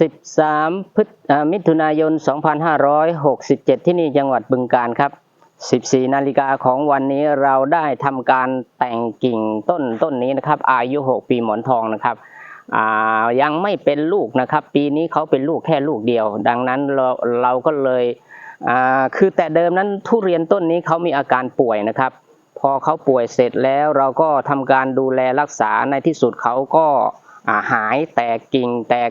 13พฤศมิถุนายน 2567 ที่นี่จังหวัดบึงกาฬครับ 14 นาฬิกาของวันนี้เราได้ทำการแต่งกิ่งต้นต้นนี้นะครับ อายุ 6 ปีหมอนทองนะครับยังไม่เป็นลูกนะครับ ปีนี้เขาเป็นลูกแค่ลูกเดียว ดังนั้นเราเราก็เลยคือแต่เดิมนั้นทุเรียนต้นนี้เขามีอาการป่วยนะครับ พอเขาป่วยเสร็จแล้วเราก็ทำการดูแลรักษาในที่สุดเขาก็าหายแตกกิ่งแตก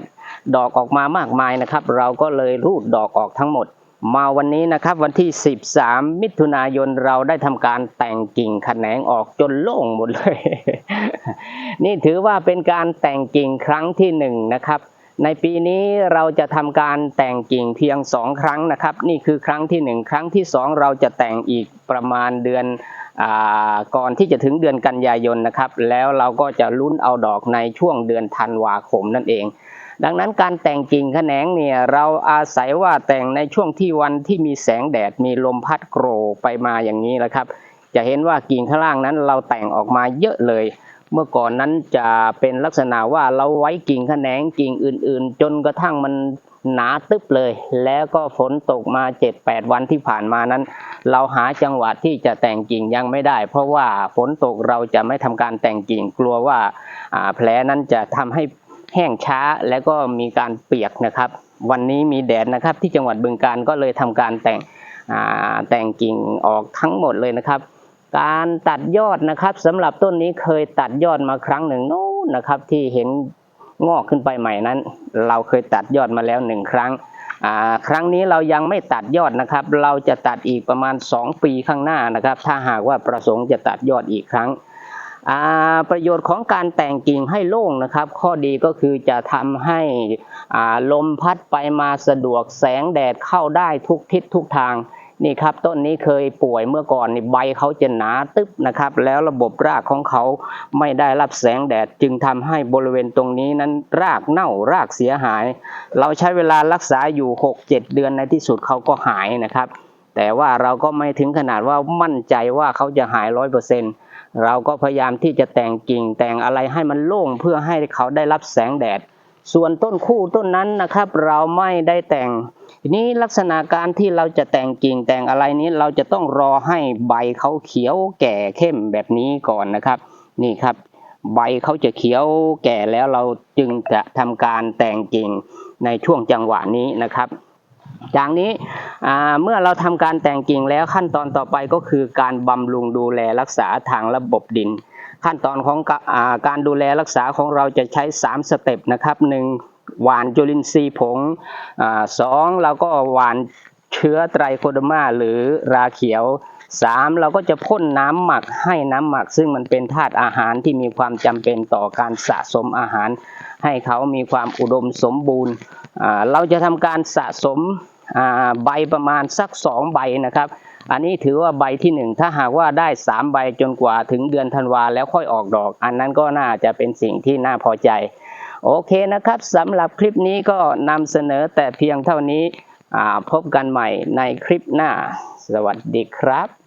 ดอกออกมามากมายนะครับ เราก็เลยรูดดอกออกทั้งหมด มาวันนี้นะครับวันที่ 13 มิถุนายนเราได้ทำการแต่งกิ่งแขนงออกจนโล่งหมดเลย นี่ถือว่าเป็นการแต่งกิ่งครั้งที่หนึ่งนะครับในปีนี้เราจะทำการแต่งกิ่งเพียงสองครั้งนะครับ นี่คือครั้งที่หนึ่งครั้งที่สองเราจะแต่งอีกประมาณเดือนอก่อนที่จะถึงเดือนกันยายนนะครับ แล้วเราก็จะลุ้นเอาดอกในช่วงเดือนธันวาคมนั่นเอง ดังนั้นการแต่งกิ่งแขนงเนี่ยเราอาศัยว่าแต่งในช่วงที่วันที่มีแสงแดดมีลมพัดโกรไปมาอย่างนี้แหละครับ จะเห็นว่ากิ่งข้างล่างนั้นเราแต่งออกมาเยอะเลย เมื่อก่อนนั้นจะเป็นลักษณะว่าเราไว้กิ่งแขนงกิ่งอื่น ๆ จนกระทั่งมันหนาตึบเลย แล้วก็ฝนตกมา7-8วันที่ผ่านมานั้น เราหาจังหวะที่จะแต่งกิ่งยังไม่ได้ เพราะว่าฝนตกเราจะไม่ทำการแต่งกิ่งกลัวว่าแผลนั้นจะทำให้ แห้งช้าแล้วก็มีการเปียกนะครับ วันนี้มีแดดนะครับที่จังหวัดบึงการก็เลยทำการแต่งแต่งกิ่งออกทั้งหมดเลยนะครับ การตัดยอดนะครับสำหรับต้นนี้เคยตัดยอดมาครั้งหนึ่งโน้นนะครับที่เห็นงอกขึ้นไปใหม่นั้น เราเคยตัดยอดมาแล้วหนึ่งครั้งครั้งนี้เรายังไม่ตัดยอดนะครับ เราจะตัดอีกประมาณ 2 ปีข้างหน้านะครับ ถ้าหากว่าประสงค์จะตัดยอดอีกครั้ง ประโยชน์ของการแต่งกิ่งให้โล่งนะครับ ข้อดีก็คือจะทำให้ลมพัดไปมาสะดวกแสงแดดเข้าได้ทุกทิศทุกทางนี่ครับต้นนี้เคยป่วยเมื่อก่อนนี่ใบเขาจะหนาตึ๊บนะครับ แล้วระบบรากของเขาไม่ได้รับแสงแดดจึงทำให้บริเวณตรงนี้นั้นรากเน่ารากเสียหาย เราใช้เวลารักษาอยู่ 6-7 เดือนในที่สุดเขาก็หายนะครับ แต่ว่าเราก็ไม่ถึงขนาดว่ามั่นใจว่าเขาจะหายร้อยเปอร์เซ็นต์ เราก็พยายามที่จะแต่งกิ่งแต่งอะไรให้มันโล่งเพื่อให้เขาได้รับแสงแดด ส่วนต้นคู่ต้นนั้นนะครับ เราไม่ได้แต่งทีนี้ลักษณะการที่เราจะแต่งกิ่งแต่งอะไรนี้เราจะต้องรอให้ใบเขาเขียวแก่เข้มแบบนี้ก่อนนะครับ นี่ครับ ใบเขาจะเขียวแก่แล้วเราจึงจะทำการแต่งกิ่งในช่วงจังหวะนี้นะครับจากนี้ เมื่อเราทำการแต่งกิ่งแล้วขั้นตอนต่อไปก็คือการบำรุงดูแลรักษาทางระบบดิน ขั้นตอนของกะอ่าการดูแลรักษาของเราจะใช้ 3 สเต็ปนะครับหนึ่งหวานจุลินทรีย์ผงอสองเราก็หวานเชื้อไตรโคดมาหรือราเขียวสามเราก็จะพ่นน้ำหมักให้น้ำหมัก ซึ่งมันเป็นธาตุอาหารที่มีความจำเป็นต่อการสะสมอาหาร ให้เขามีความอุดมสมบูรณ์ เราจะทำการสะสม ใบประมาณสักสองใบนะครับ อันนี้ถือว่าใบที่หนึ่งถ้าหากว่าได้สามใบจนกว่าถึงเดือนธันวาแล้วค่อยออกดอก อันนั้นก็น่าจะเป็นสิ่งที่น่าพอใจ โอเคนะครับสำหรับคลิปนี้ก็นำเสนอแต่เพียงเท่านี้พบกันใหม่ในคลิปหน้า สวัสดีครับ